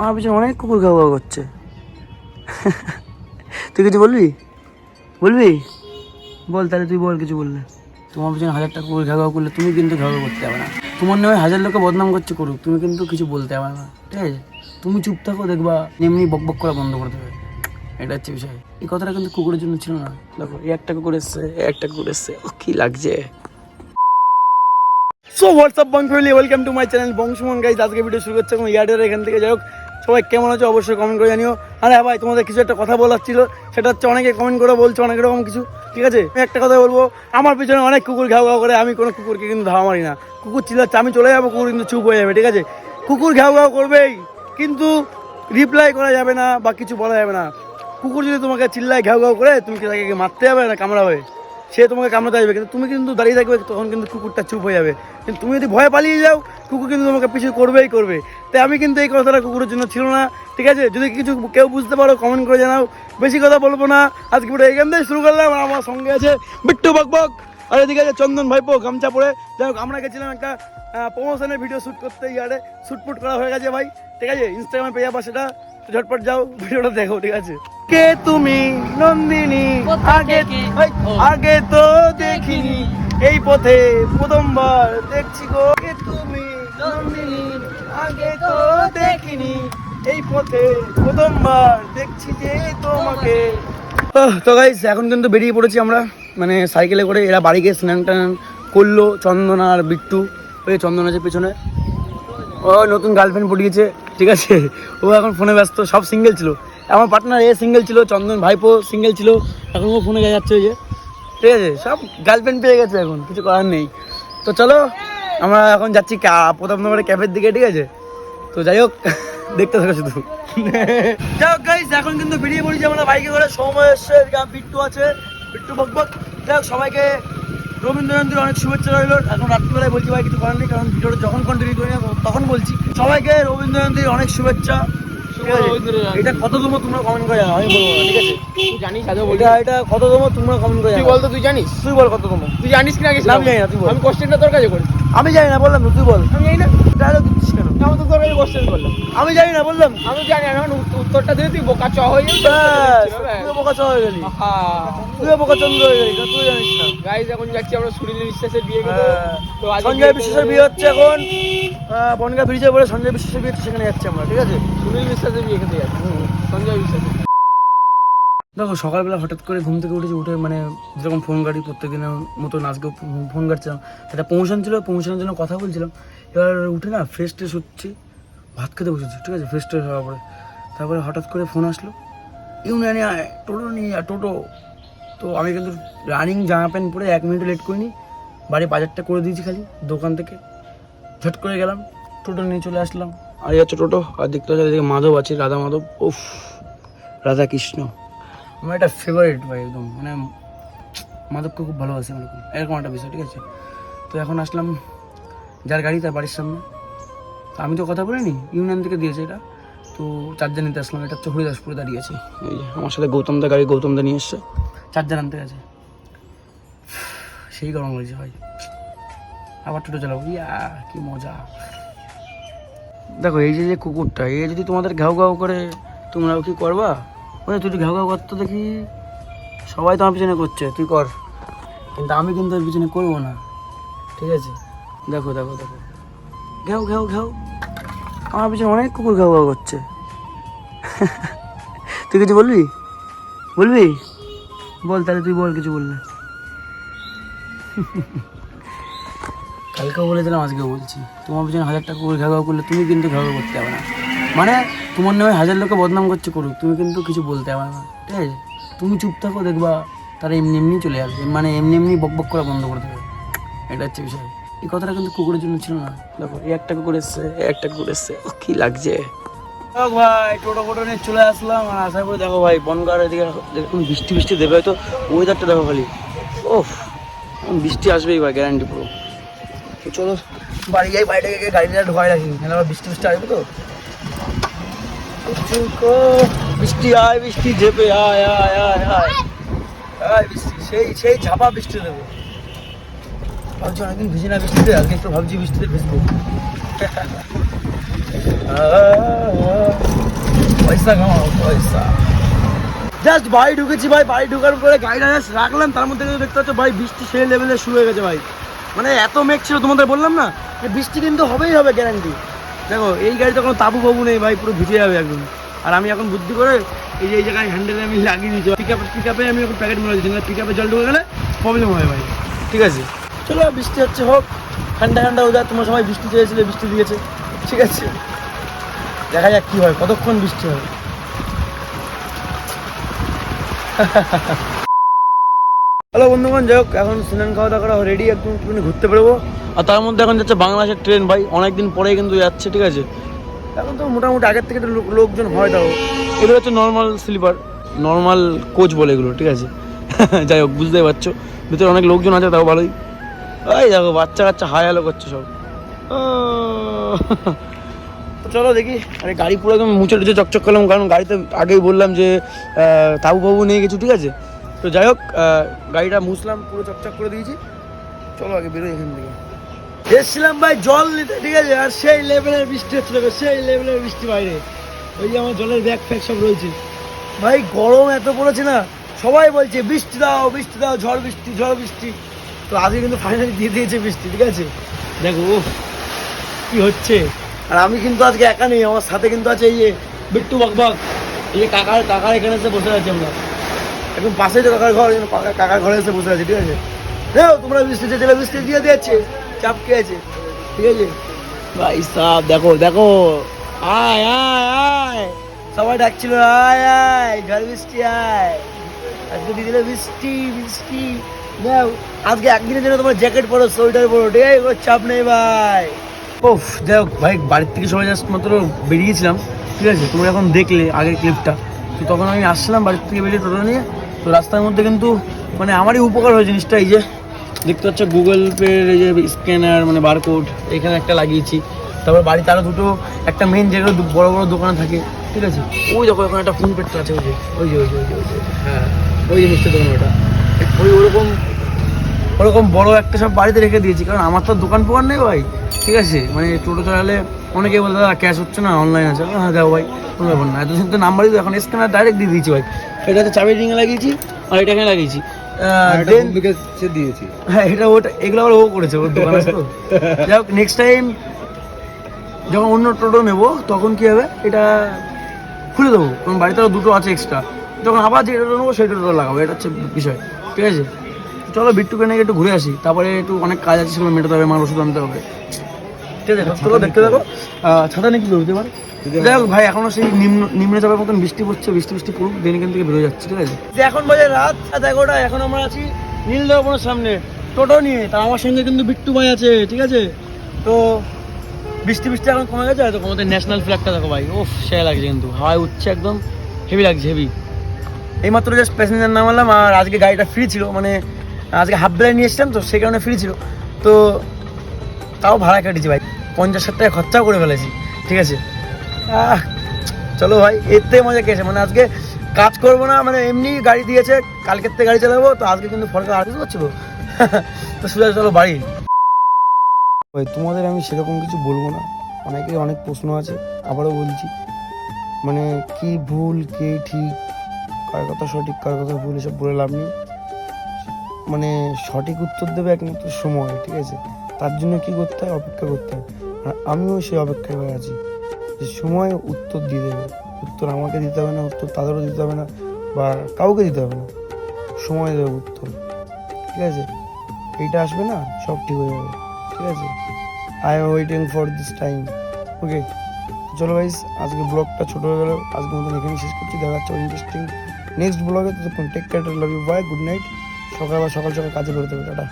আমার পিছনে অনেক কুকুর ঘাউ করছে। তুই কিছু বলবি? বলবি? বল তাহলে তুই বল কিছু বললে। তোমার পিছনে হাজারটা কুকুর ঘাউ করলে তুমি কিন্তু ঘাউ করতে পারবে না। তোমার নামে হাজার লোকে বদনাম করছে করুক তুমি কিন্তু কিছু বলতে পারবে না। ঠিক আছে? তুমি চুপ থাকো দেখবা এমনি বক বক করা বন্ধ করে দেবে। এটা হচ্ছে বিষয়। এই কথাটা কিন্তু কুকুরের জন্য ছিল না। দেখো এই একটা কুকুর এসছে এই একটা কুকুর এসছে। ও কি লাগছে? So what's up Bong family welcome to my channel Bongshomon guys আজকে ভিডিও শুরু করছে এবং ইয়ার্ডের এখান থেকে। যাই হোক সবাই কেমন আছো অবশ্যই কমেন্ট করে জানিও। আরে হ্যাঁ ভাই, তোমাদের কিছু একটা কথা বলার ছিল, সেটা হচ্ছে অনেকে কমেন্ট করে বলছো, অনেক রকম কিছু, ঠিক আছে? আমি একটা কথা বলব, আমার পিছনে অনেক কুকুর ঘাও ঘাও করে, আমি কোনো কুকুরকে কিন্তু ধাওয়া মারি না। কুকুর চিল্লাচ্ছে, আমি চলে যাব, কুকুর কিন্তু চুপ হয়ে যাবে, ঠিক আছে? কুকুর ঘাও ঘাও করবেই, কিন্তু রিপ্লাই করা যাবে না বা কিছু বলা যাবে না। কুকুর যদি তোমাকে চিল্লায় ঘাউ ঘাউ করে, তুমি কি তাকে মারতে যাবে না কামড়াবে সে তোমাকে কামড়াতে আসবে, কিন্তু তুমি কিন্তু দাঁড়িয়ে থাকবে, তখন কিন্তু কুকুরটা চুপ হয়ে যাবে। কিন্তু তুমি যদি ভয় পালিয়ে যাও, কুকুর কিন্তু তোমাকে পিছু করবেই করবে। তাই আমি কিন্তু এই কথাটা কুকুরের জন্য ছিল না, ঠিক আছে? যদি কিছু কেউ বুঝতে পারো কমেন্ট করে জানাও। বেশি কথা বলব না, আজকে ভিডিও এখান থেকে শুরু করলাম। আমার সঙ্গে আছে বিট্টু বক বক, আর এদিকে আছে চন্দন ভাইপো, গামছা পরে। যাই হোক, আমরা গেছিলাম একটা প্রমোশনের ভিডিও শ্যুট করতে, ইয়ারে। শ্যুটপুট করা হয়ে গেছে ভাই, ঠিক আছে? ইনস্টাগ্রামে পেয়ে যাব সেটা। ঝটপট যাও ভিডিওটা দেখো ঠিক আছে? কে তুমি নন্দিনী? আগে আগে তো দেখিনি। এই পথে প্রথমবার দেখছি গো। কে তুমি নন্দিনী? আগে তো দেখিনি। এই পথে প্রথমবার দেখছি যে তোমাকে। তো গাইস এখন কিন্তু বেরিয়ে পড়েছি আমরা। মানে সাইকেলে করে এরা বাড়ি গিয়ে স্নান টান করল চন্দনা আর বিট্টু। ওই চন্দন আছে পেছনে। ও নতুন গার্লফ্রেন্ড পটিয়েছে, ঠিক আছে? ও এখন ফোনে ব্যস্ত, সব সিঙ্গেল ছিল। আমার পার্টনার এ সিঙ্গেল ছিল, চন্দন ভাইপো সিঙ্গেল ছিল, এখন ও ফোনে যাচ্ছে ওই যে। ঠিক আছে? সব গার্লফ্রেন্ড পেয়ে গেছে এখন, কিছু করার নেই। তো চলো, আমরা এখন যাচ্ছি প্রথম নম্বরে ক্যাফের দিকে, ঠিক আছে? তো যাই হোক, দেখতে থাকো শুধু। যাই হোক গাইস এখন কিন্তু বেরিয়ে পড়েছি আমরা বাইকে করে। সময় এসছে বিট্টু আছে। বিট্টু বক বক। যাই হোক, সবাইকে রবীন্দ্র জয়ন্তীর অনেক শুভেচ্ছা রইল এখন রাত্রিবেলায় বলছি ভাই, কিছু করার নেই, কারণ ভিডিওটা যখন কন্টিনিউ করি না, তখন বলছি সবাইকে রবীন্দ্র জয়ন্তীর অনেক শুভেচ্ছা? এটা কততম তোমরা কমেন্ট করে জানাও আমি বলব না, ঠিক আছে? তুই জানিস আজও বলি এটা এটা কততম তোমরা কমেন্ট করে তুই জানাও। বল তো তুই জানিস? তুই বল কততম তুই জানিস কিনা কিছু? আমি জানি না, তুই বল। আমি কোশ্চেনটা তোর কাছে করি। আমি জানি না বললাম তো, তুই বল। আমি জানি না। ডায়লগ দিচ্ছিস কেন? আমি তো তোর কাছে কোশ্চেন করলাম। আমি জানি না বললাম। আমি জানি না এখন উত্ত- উত্তরটা দিয়ে তুই বোকা চ হয়ে যাবি ব্যাস, তুইও বোকা চল গেলি। তুইও বোকা চন্দ্র হয়ে গেলি তুই জানিস না? গাইজ এখন যাচ্ছি আমরা সুনীল বিশ্বাসের বিয়ে হ্যাঁ। তো আজকে সঞ্জয় বিয়েতে- বিশ্বাসের বিয়ে হচ্ছে এখন। আহ, বনগা ব্রিজে বলে সঞ্জয় বিশ্বাসের বিয়ে হচ্ছে, সেখানে যাচ্ছি আমরা ঠিক আছে? সুনীল বিশ্বাসের দেখো, সকালবেলা হঠাৎ করে ঘুম থেকে উঠেছি, উঠে মানে যেরকম ফোন গাড়ি প্রত্যেকদিনের মতো আজকে ফোন কাটছিলাম একটা প্রমোশন ছিল প্রমোশনের জন্য কথা বলছিলাম। এবার উঠে না ফ্রেশ ট্রেশ হচ্ছি, ভাত খেতে বসেছি, ঠিক আছে ফ্রেশ ট্রেশ হওয়ার পরে। তারপরে হঠাৎ করে ফোন আসলো, ইউনিয়নে টোটো নিয়ে টোটো। তো আমি কিন্তু রানিং জামা প্যান্ট পরে এক মিনিট লেট করিনি, বাড়ি বাজারটা করে দিয়েছি খালি, দোকান থেকে। ঝট করে গেলাম, টোটো নিয়ে চলে আসলাম। আর হচ্ছে টোটো, আর দেখতে পাচ্ছি এদিকে মাধব আছে, রাধা মাধব। উফ, রাধা কৃষ্ণ। আমার একটা ফেভারিট ভাই, একদম। মানে মাধবকে খুব ভালোবাসি এরকম এরকম একটা বিষয়, ঠিক আছে? তো এখন আসলাম যার গাড়ি, তার বাড়ির সামনে। তো আমি তো কথা বলিনি, ইউনিয়ন থেকে দিয়েছে এটা। তো চার্জার নিতে আসলাম, এটা হচ্ছে হরিদাসপুরে দাঁড়িয়ে দাঁড়িয়েছে এই যে, আমার সাথে গৌতম দা, গাড়ি গৌতম দা নিয়ে এসছে। চার্জার আনতে গেছে। সেই গরম হয়েছে ভাই। আবার টোটো চালাবো। ইয়া, কি মজা। দেখো, এই যে যে কুকুরটা, এ যদি তোমাদের ঘাউ ঘাউ করে, তোমরাও কি করবা? ওই তুই ঘাউ ঘাউ করতো দেখি, সবাই তোমার পিছনে করছে তুই কর। কিন্তু আমি কিন্তু ওর পিছনে করব না, ঠিক আছে? দেখো দেখো দেখো। ঘেউ ঘেউ ঘেউ। আমার পিছনে অনেক কুকুর ঘাউ ঘাউ করছে। তুই কিছু বলবি? বলবি? বল, তাহলে তুই বল, কিছু বললে। কালকেও বলেছিলাম আজকেও বলছি। তোমার পিছনে হাজার টাকা করে ঘাগাও করলে তুমি কিন্তু ঘাগাও করতে পারবে না। মানে তোমার নামে হাজার লোকে বদনাম করছে, করুক, তুমি কিন্তু কিছু বলতে পারবে না। ঠিক আছে? তুমি চুপ থাকো, দেখবা তারা এমনি এমনি চলে আসবে। মানে এমনি এমনি বক বক করা বন্ধ করে দেবে। এটা হচ্ছে বিষয়। এই কথাটা কিন্তু কুকুরের জন্য ছিল না। দেখো, এই একটা কুকুর এসছে একটা কুকুর এসছে। ও কি লাগছে? ভাই, টোটো ফোটো নিয়ে চলে আসলাম। আর আশা করে দেখো ভাই, বনগার এদিকে দেখুন, বৃষ্টি বৃষ্টি দেবে হয়তো। ওয়েদারটা দেখো খালি। ওফ বৃষ্টি আসবেই ভাই গ্যারান্টি পুরো। তো চলো বাড়ি যাই, বাড়িটা গিয়ে গাড়িটা ঢোকাই রাখি। নাহলে আবার বৃষ্টি বৃষ্টি আসবে তো? বৃষ্টি আয়, বৃষ্টি ঝেপে, আয় আয় আয় আয়। আয়, বৃষ্টি, সেই সেই ঝাপা বৃষ্টি দেবে। ভাবছি অনেকদিন ভিজে না বৃষ্টিতে, আজকে একটু ভাবছি বৃষ্টিতে ভিজবো। পয়সা কামাও, পয়সা। জাস্ট বাড়ি ঢুকেছি ভাই, বাড়ি ঢুকার পরে গাড়িটা just রাখলাম, তার মধ্যে কিন্তু দেখতে পাচ্ছ ভাই বৃষ্টি সেই লেভেলে শুরু হয়ে গেছে ভাই। মানে এত মেঘ ছিল, তোমাদের বললাম না? যে বৃষ্টি কিন্তু হবেই হবে গ্যারান্টি দেখো, এই গাড়িতে কোনো তাবু বাবু নেই, ভাই, পুরো ভিজে যাবে একদম। আর আমি এখন বুদ্ধি করে এই যে, এই জায়গায় হ্যান্ডেলে আমি লাগিয়ে দিয়েছি। পিক আপ পিক আপে আমি এখন প্যাকেট মেরে দিচ্ছি পিক আপে জল ঢুকে গেলে প্রবলেম হয় ভাই। ঠিক আছে? চলো, বৃষ্টি হচ্ছে, হোক। ঠান্ডা ঠান্ডা ওদের তোমার সবাই বৃষ্টি চেয়েছিলে, বৃষ্টি দিয়েছে। ঠিক আছে? দেখা যাক কী হয়, কতক্ষণ বৃষ্টি হয়। হ্যালো বন্ধুগণ যাই হোক এখন স্নান খাওয়া দাওয়া করা রেডি একদম একটুখানি ঘুরতে বেরোবো। আর তার মধ্যে এখন যাচ্ছে বাংলাদেশের ট্রেন ভাই। অনেকদিন পরেই কিন্তু যাচ্ছে ঠিক আছে? এখন তো মোটামুটি আগের থেকে একটু লোক- লোকজন হয় তাও। এগুলো হচ্ছে নর্মাল স্লিপার নর্মাল কোচ বলে এগুলো ঠিক আছে? যাই হোক বুঝতেই পারছ। ভিতরে অনেক লোকজন আছে তাও ভালোই। ওই দেখো বাচ্চা কাচ্চা হাই হ্যালো করছে সব। চলো দেখি। আরে গাড়ি পুরো একদম মুছে টুচে চকচক করলাম কারণ গাড়িতে আগেই বললাম যে তাবু বাবু নিয়ে গেছি ঠিক আছে? তো যাই হোক গাড়িটা মুসলাম পুরো চকচক করে দিয়েছি। চলো আগে বেরোই এখান থেকে। এসছিলাম ভাই জল নিতে, ঠিক আছে? আর সেই লেভেলের বৃষ্টি হচ্ছিল সেই লেভেলের বৃষ্টি বাইরে। ওই যে আমার জলের ব্যাগ ফ্যাগ সব রয়েছে। ভাই, গরম এত পড়েছে না? সবাই বলছে, বৃষ্টি দাও বৃষ্টি দাও, ঝড় বৃষ্টি ঝড় বৃষ্টি। তো আজকে কিন্তু ফাইনালি দিয়ে দিয়েছে বৃষ্টি, ঠিক আছে? দেখো ও কি হচ্ছে? আর আমি কিন্তু আজকে একা নেই, আমার সাথে কিন্তু আছে এই যে বিট্টু বাকবাক। এই যে কাকার কাকার এখানে বসে আছি আমরা। একদম পাশেই তো কাকার ঘর, কাকার ঘরে এসে বসে আছে, ঠিক আছে? দেখো, তোমরা বৃষ্টি চেয়েছিলে বৃষ্টি দিয়ে দিয়েছে, চাপ কে আছে ঠিক আছে? ভাই সাহ দেখো দেখো, আয় আয় আয়। সবাই ডাকছিল, আয় আয় ঝড় বৃষ্টি, আয়। আজকে দিয়ে দিলে বৃষ্টি বৃষ্টি। দাও আজকে একদিনের জন্য তোমার জ্যাকেট পরো, সোয়েটার পরো, ঠিক আছে? কোনো চাপ নেই, ভাই। ওফ দেখো, ভাই, বাড়ির থেকে সবাই জাস্ট মাত্র বেরিয়েছিলাম, ঠিক আছে? তোমরা এখন দেখলে আগের ক্লিপটা তো তখন আমি আসলাম বাড়ির থেকে বেরিয়ে টোটো নিয়ে তো রাস্তার মধ্যে কিন্তু মানে আমারই উপকার হয় জিনিসটা এই যে দেখতে পাচ্ছ গুগল পের এই যে স্ক্যানার মানে বারকোড এখানে একটা লাগিয়েছি। তারপর বাড়িতে আরও দুটো, একটা মেন যেগুলো বড় বড় দোকান থাকে, ঠিক আছে? ওই দেখো ওখানে একটা ফোন পেটটা আছে, ওই যে ওই যে ওই যে ওই যে হ্যাঁ ওই যে দোকান ওটা। ওই ওরকম ওরকম বড় একটা সব বাড়িতে রেখে দিয়েছি, কারণ আমার তো দোকান ফোকান নেই ভাই। ঠিক আছে? মানে টোটো চালালে অনেকে বলে দাদা ক্যাশ হচ্ছে না অনলাইন আছে। হ্যাঁ দাও ভাই কোনো ব্যাপার না। এত তো নাম্বারই তো এখন স্ক্যানার ডাইরেক্ট দিয়ে দিয়েছি ভাই। এটা এটাতে চাবি রিংয়ে লাগিয়েছি আর এটা এখানে লাগিয়েছি। দিয়েছি। হ্যাঁ এটা ওটা এগুলো আবার ও করেছে ওর দোকান আছে যাই হোক নেক্সট টাইম যখন অন্য টোটো নেব তখন কি হবে? এটা খুলে দেবো কারণ বাড়িতে আরও দুটো আছে এক্সট্রা যখন আবার যে টোটো নেব সেই টোটো লাগাবো এটা হচ্ছে বিষয় ঠিক আছে? চলো বিট্টুকে নিয়ে একটু ঘুরে আসি তারপরে একটু অনেক কাজ আছে সেগুলো মেটাতে হবে মার ওষুধ আনতে হবে। ঠিক আছে চলো দেখতে আহ, ছাতা নিয়ে কি করতে পারে? যাই হোক ভাই এখনও সেই নিম্ন নিম্নচাপের মতন বৃষ্টি পড়ছে বৃষ্টি বৃষ্টি পড়ুক দেন এখান থেকে বেরোয় যাচ্ছে ঠিক আছে? যে এখন বাজে রাত সাত এগারোটা এখন আমরা আছি নীল দর্পণের সামনে। টোটো নিয়ে তা আমার সঙ্গে কিন্তু বিট্টু ভাই আছে ঠিক আছে? তো বৃষ্টি বৃষ্টি এখন কমে গেছে হয়তো আমাদের ন্যাশনাল ফ্ল্যাগটা দেখো ভাই। ওফ সে লাগছে কিন্তু। হাওয়ায় উঠছে একদম হেভি লাগছে হেভি এইমাত্র জাস্ট প্যাসেঞ্জার নামালাম আর আজকে গাড়িটা ফ্রি ছিল মানে আজকে হাফ বেলায় নিয়ে এসছিলাম তো সেই কারণে ফ্রি ছিল। তো তাও ভাড়া কেটেছি ভাই। পঞ্চাশ ষাট টাকা খরচাও করে ফেলেছি, ঠিক আছে? চলো ভাই থেকে মজা কেছে মানে আজকে কাজ করব না মানে এমনি গাড়ি দিয়েছে, কালকের থেকে গাড়ি চালাবো, তো আজকে কিন্তু ফরকা আর কিছু করছ তো। সোজা, চলো বাড়ি। ভাই, তোমাদের আমি সেরকম কিছু বলব না। অনেকের অনেক প্রশ্ন আছে, আবারও বলছি। মানে কি ভুল, কে ঠিক, কার কথা সঠিক, কার কথা ভুল, এসব বলে লাভ নেই। মানে সঠিক উত্তর দেবে একমাত্র সময়, ঠিক আছে? তার জন্য কি করতে হয়? অপেক্ষা করতে হয়। আর আমিও সেই অপেক্ষায় হয়ে আছি যে সময় উত্তর দিয়ে দেবে। উত্তর আমাকে দিতে হবে না, উত্তর তাদেরও দিতে হবে না বা কাউকে দিতে হবে না। সময় দেবে উত্তর। ঠিক আছে? এইটা আসবে না? সব ঠিক হয়ে যাবে। ঠিক আছে? I am waiting for this time okay চলো ভাইস আজকে ব্লগটা ছোট হয়ে গেল। আজকে মতন এখানে শেষ করছি। দেখা যাচ্ছে ইন্টারেস্টিং নেক্সট ব্লগে ততক্ষণ take care love you bye good night সকাল বা সকাল সকাল কাজে বেরোতে হবে। টাটা।